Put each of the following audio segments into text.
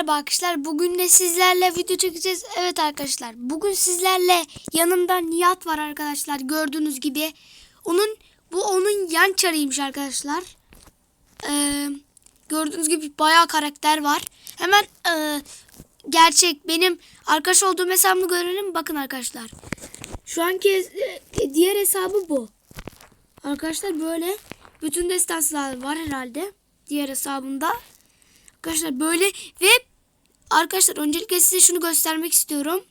Merhaba arkadaşlar. Bugün de sizlerle video çekeceğiz. Evet arkadaşlar. Bugün sizlerle yanımda Nihat var arkadaşlar. Gördüğünüz gibi. Onun bu onun yan çarıymış arkadaşlar. Ee, gördüğünüz gibi bayağı karakter var. Hemen e, gerçek benim arkadaş olduğum hesabımı görelim. Bakın arkadaşlar. Şu anki e, diğer hesabı bu. Arkadaşlar böyle bütün destanslar var herhalde. Diğer hesabımda. Arkadaşlar böyle ve arkadaşlar öncelikle size şunu göstermek istiyorum.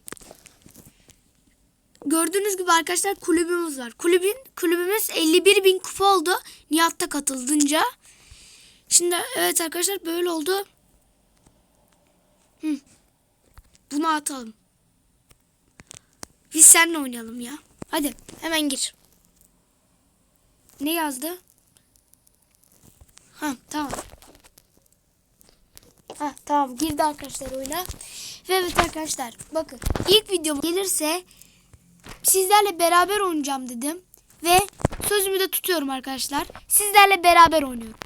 Gördüğünüz gibi arkadaşlar kulübümüz var. Kulübün kulübümüz 51 bin kupa oldu. Nihat'ta katıldınca. Şimdi evet arkadaşlar böyle oldu. Hı. Bunu atalım. Biz seninle oynayalım ya. Hadi hemen gir. Ne yazdı? Ha tamam. Ha tamam girdi arkadaşlar oyuna. Ve evet arkadaşlar bakın ilk videom gelirse sizlerle beraber oynayacağım dedim. Ve sözümü de tutuyorum arkadaşlar. Sizlerle beraber oynuyorum.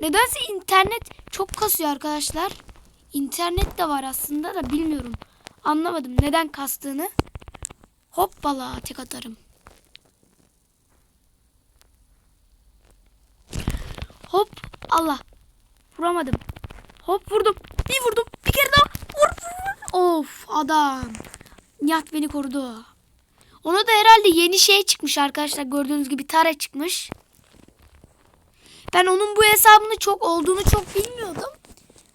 Nedense internet çok kasıyor arkadaşlar. İnternet de var aslında da bilmiyorum. Anlamadım neden kastığını. Hoppala tek atarım. Hop Allah. Vuramadım. Hop vurdum. Bir vurdum. Bir kere daha. Vur, vur. Of adam. Nihat beni korudu. Ona da herhalde yeni şey çıkmış arkadaşlar. Gördüğünüz gibi tara çıkmış. Ben onun bu hesabını çok olduğunu çok bilmiyordum.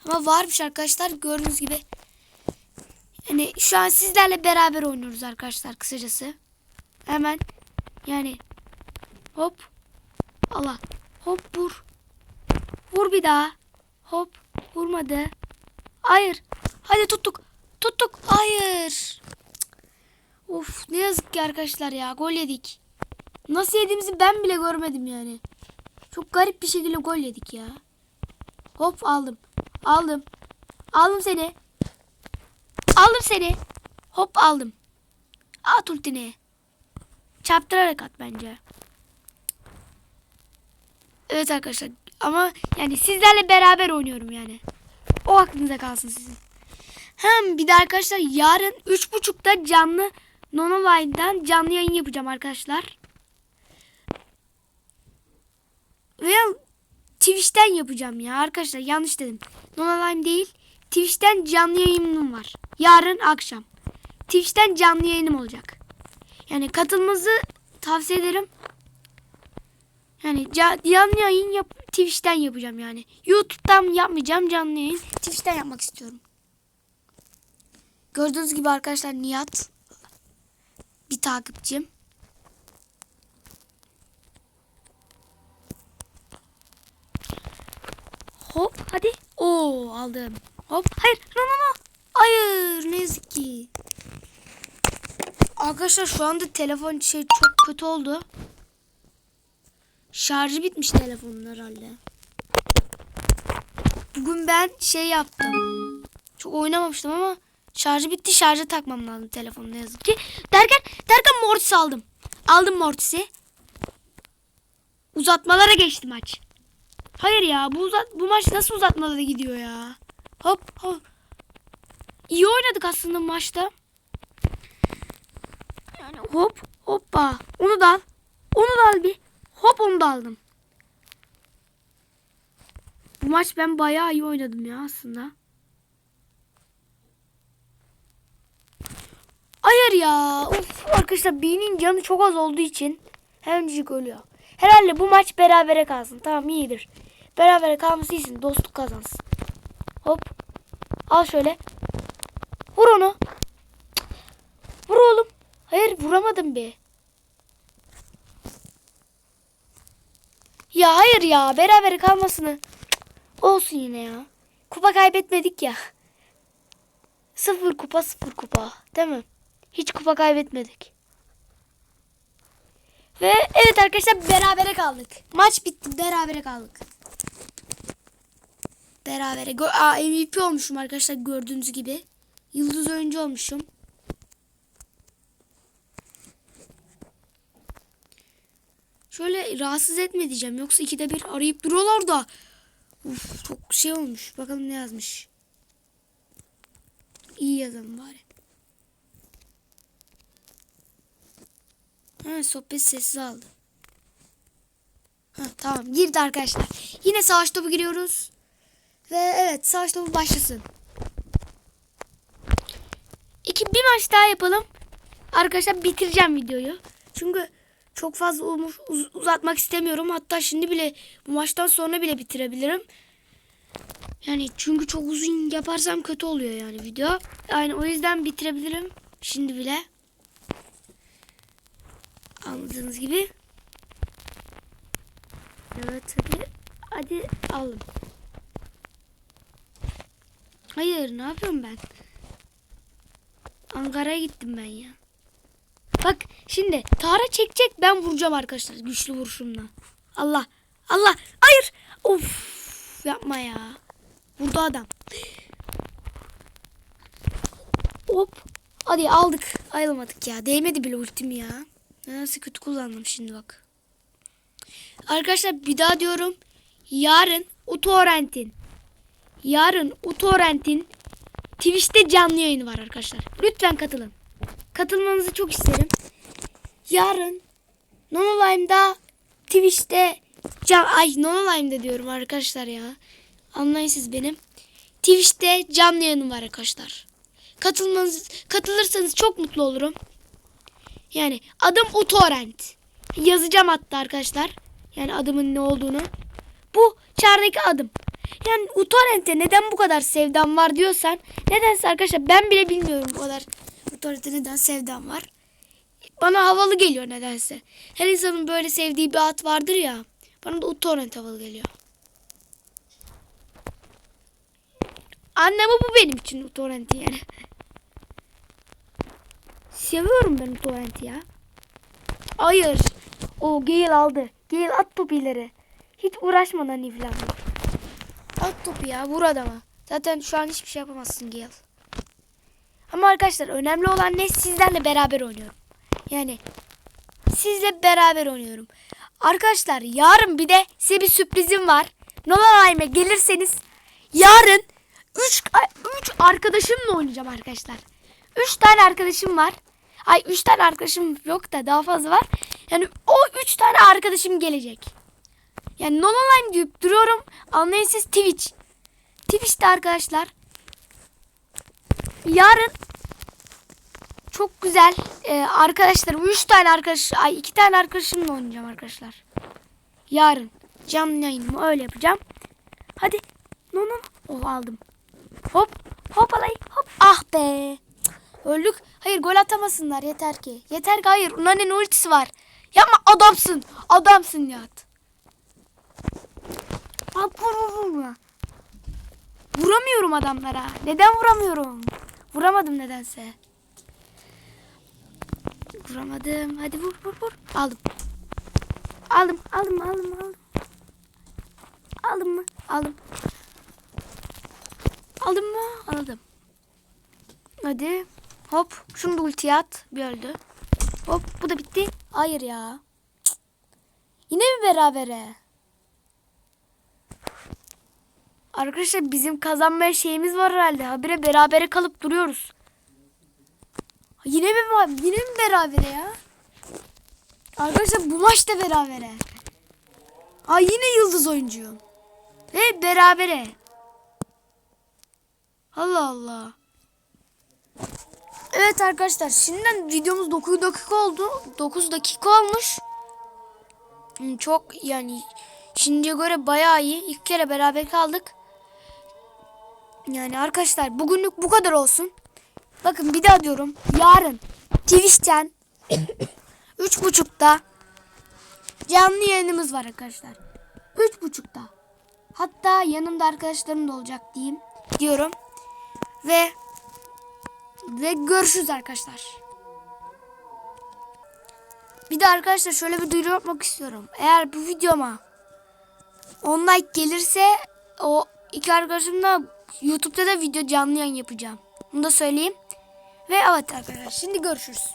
Ama varmış arkadaşlar gördüğünüz gibi. Yani şu an sizlerle beraber oynuyoruz arkadaşlar kısacası. Hemen yani hop Allah hop vur. Vur bir daha. Hop vurmadı. Hayır. Hadi tuttuk. Tuttuk. Hayır. Of ne yazık ki arkadaşlar ya gol yedik. Nasıl yediğimizi ben bile görmedim yani. Çok garip bir şekilde gol yedik ya. Hop aldım. Aldım. Aldım seni. Aldım seni. Hop aldım. At ultini. Çarptırarak at bence. Evet arkadaşlar ama yani sizlerle beraber oynuyorum yani. O aklınıza kalsın sizin. Hem bir de arkadaşlar yarın 3.30'da canlı Nonoline'dan canlı yayın yapacağım arkadaşlar. Veya Twitch'ten yapacağım ya arkadaşlar yanlış dedim. Nonoline değil. Twitch'ten canlı yayınım var. Yarın akşam. Twitch'ten canlı yayınım olacak. Yani katılmanızı tavsiye ederim. Yani ca- canlı yayın yap Twitch'ten yapacağım yani. YouTube'dan yapmayacağım canlı yayın. Twitch'ten yapmak istiyorum. Gördüğünüz gibi arkadaşlar Nihat bir takipçim. Hop hadi. Oo aldım. Hop hayır no no no. Hayır ne yazık ki. Arkadaşlar şu anda telefon şey çok kötü oldu. Şarjı bitmiş telefonun herhalde. Bugün ben şey yaptım. Çok oynamamıştım ama şarjı bitti. Şarjı takmam lazım telefonu ne yazık ki. Derken derken Mortis aldım. Aldım Mortis'i. Uzatmalara geçti maç. Hayır ya bu uzat bu maç nasıl uzatmalara gidiyor ya? Hop hop. İyi oynadık aslında maçta. Yani hop hoppa. Onu da al. Onu da al bir. Hop onu da aldım. Bu maç ben bayağı iyi oynadım ya aslında. Hayır ya. Of, arkadaşlar B'nin canı çok az olduğu için hemencik ölüyor. Herhalde bu maç berabere kalsın. Tamam iyidir. Berabere kalması için dostluk kazansın. Hop. Al şöyle. Vur onu. Vur oğlum. Hayır vuramadım be. Ya hayır ya beraber kalmasını olsun yine ya. Kupa kaybetmedik ya. Sıfır kupa sıfır kupa değil mi? Hiç kupa kaybetmedik. Ve evet arkadaşlar berabere kaldık. Maç bitti berabere kaldık. Berabere. Aa, MVP olmuşum arkadaşlar gördüğünüz gibi. Yıldız oyuncu olmuşum. Şöyle rahatsız etme diyeceğim. Yoksa ikide bir arayıp duruyorlar da. Uf, çok şey olmuş. Bakalım ne yazmış. iyi yazalım bari. Ha, sohbet sessiz aldı. Ha, tamam girdi arkadaşlar. Yine savaş topu giriyoruz. Ve evet savaş topu başlasın. İki bir maç daha yapalım. Arkadaşlar bitireceğim videoyu. Çünkü çok fazla uz- uz- uzatmak istemiyorum. Hatta şimdi bile bu maçtan sonra bile bitirebilirim. Yani çünkü çok uzun yaparsam kötü oluyor yani video. Yani o yüzden bitirebilirim şimdi bile. Anladığınız gibi. Evet hadi. Hadi alın. Hayır ne yapıyorum ben? Ankara'ya gittim ben ya. Şimdi Tara çekecek ben vuracağım arkadaşlar güçlü vuruşumla. Allah Allah hayır of yapma ya. Vurdu adam. Hop. Hadi aldık. Ayrılmadık ya. Değmedi bile ultim ya. Nasıl kötü kullandım şimdi bak. Arkadaşlar bir daha diyorum. Yarın uTorrent'in yarın uTorrent'in Twitch'te canlı yayını var arkadaşlar. Lütfen katılın. Katılmanızı çok isterim. Yarın Nonolime'da Twitch'te can ay Nonolime'da diyorum arkadaşlar ya. Anlayın siz benim. Twitch'te canlı yayınım var arkadaşlar. Katılmanız katılırsanız çok mutlu olurum. Yani adım uTorrent. Yazacağım hatta arkadaşlar. Yani adımın ne olduğunu. Bu çağrıdaki adım. Yani uTorrent'e neden bu kadar sevdam var diyorsan nedense arkadaşlar ben bile bilmiyorum bu kadar uTorrent'e neden sevdam var. Bana havalı geliyor nedense. Her insanın böyle sevdiği bir at vardır ya. Bana da uTorrent havalı geliyor. Annemi bu benim için uTorrent'i yani. Seviyorum ben uTorrent'i ya. Hayır. O Gale aldı. Gale at topu ileri. Hiç uğraşmadan iflah vur. At topu ya vur adama. Zaten şu an hiçbir şey yapamazsın Gale. Ama arkadaşlar önemli olan ne sizlerle beraber oynuyorum. Yani sizle beraber oynuyorum. Arkadaşlar yarın bir de size bir sürprizim var. Nolanheim'e gelirseniz yarın 3 3 arkadaşımla oynayacağım arkadaşlar. 3 tane arkadaşım var. Ay 3 tane arkadaşım yok da daha fazla var. Yani o 3 tane arkadaşım gelecek. Yani Nolanheim deyip duruyorum. Anlayın siz Twitch. Twitch'te arkadaşlar. Yarın çok güzel e, arkadaşlar 3 tane arkadaş ay 2 tane arkadaşımla oynayacağım arkadaşlar. Yarın canlı yayınımı öyle yapacağım. Hadi. No. Oh aldım. Hop. Hop alay. Hop. Ah be. Öldük. Hayır gol atamasınlar yeter ki. Yeter ki hayır. Unane'nin ultisi var. Yapma adamsın. Adamsın Nihat. Bak vur vur vur. Vuramıyorum adamlara. Neden vuramıyorum? Vuramadım nedense. Vuramadım. Hadi vur vur vur. Aldım. Aldım aldım aldım aldım. Aldım mı? Aldım. Aldım mı? Aldım. Hadi. Hop. Şunu da ultiye at. Bir öldü. Hop. Bu da bitti. Hayır ya. Cık. Yine mi berabere? Arkadaşlar bizim kazanmaya şeyimiz var herhalde. Habire berabere kalıp duruyoruz. Yine mi var? Yine mi berabere ya? Arkadaşlar bu maç da berabere. Aa yine yıldız oyuncuyum. Ve berabere. Allah Allah. Evet arkadaşlar şimdiden videomuz 9 dakika oldu. 9 dakika olmuş. Çok yani şimdiye göre bayağı iyi. İlk kere beraber kaldık. Yani arkadaşlar bugünlük bu kadar olsun. Bakın bir daha diyorum. Yarın Twitch'ten 3.30'da canlı yayınımız var arkadaşlar. 3.30'da. Hatta yanımda arkadaşlarım da olacak diyeyim diyorum. Ve ve görüşürüz arkadaşlar. Bir de arkadaşlar şöyle bir duyuru yapmak istiyorum. Eğer bu videoma 10 like gelirse o iki arkadaşımla YouTube'da da video canlı yayın yapacağım. Bunu da söyleyeyim. Ve evet arkadaşlar şimdi görüşürüz.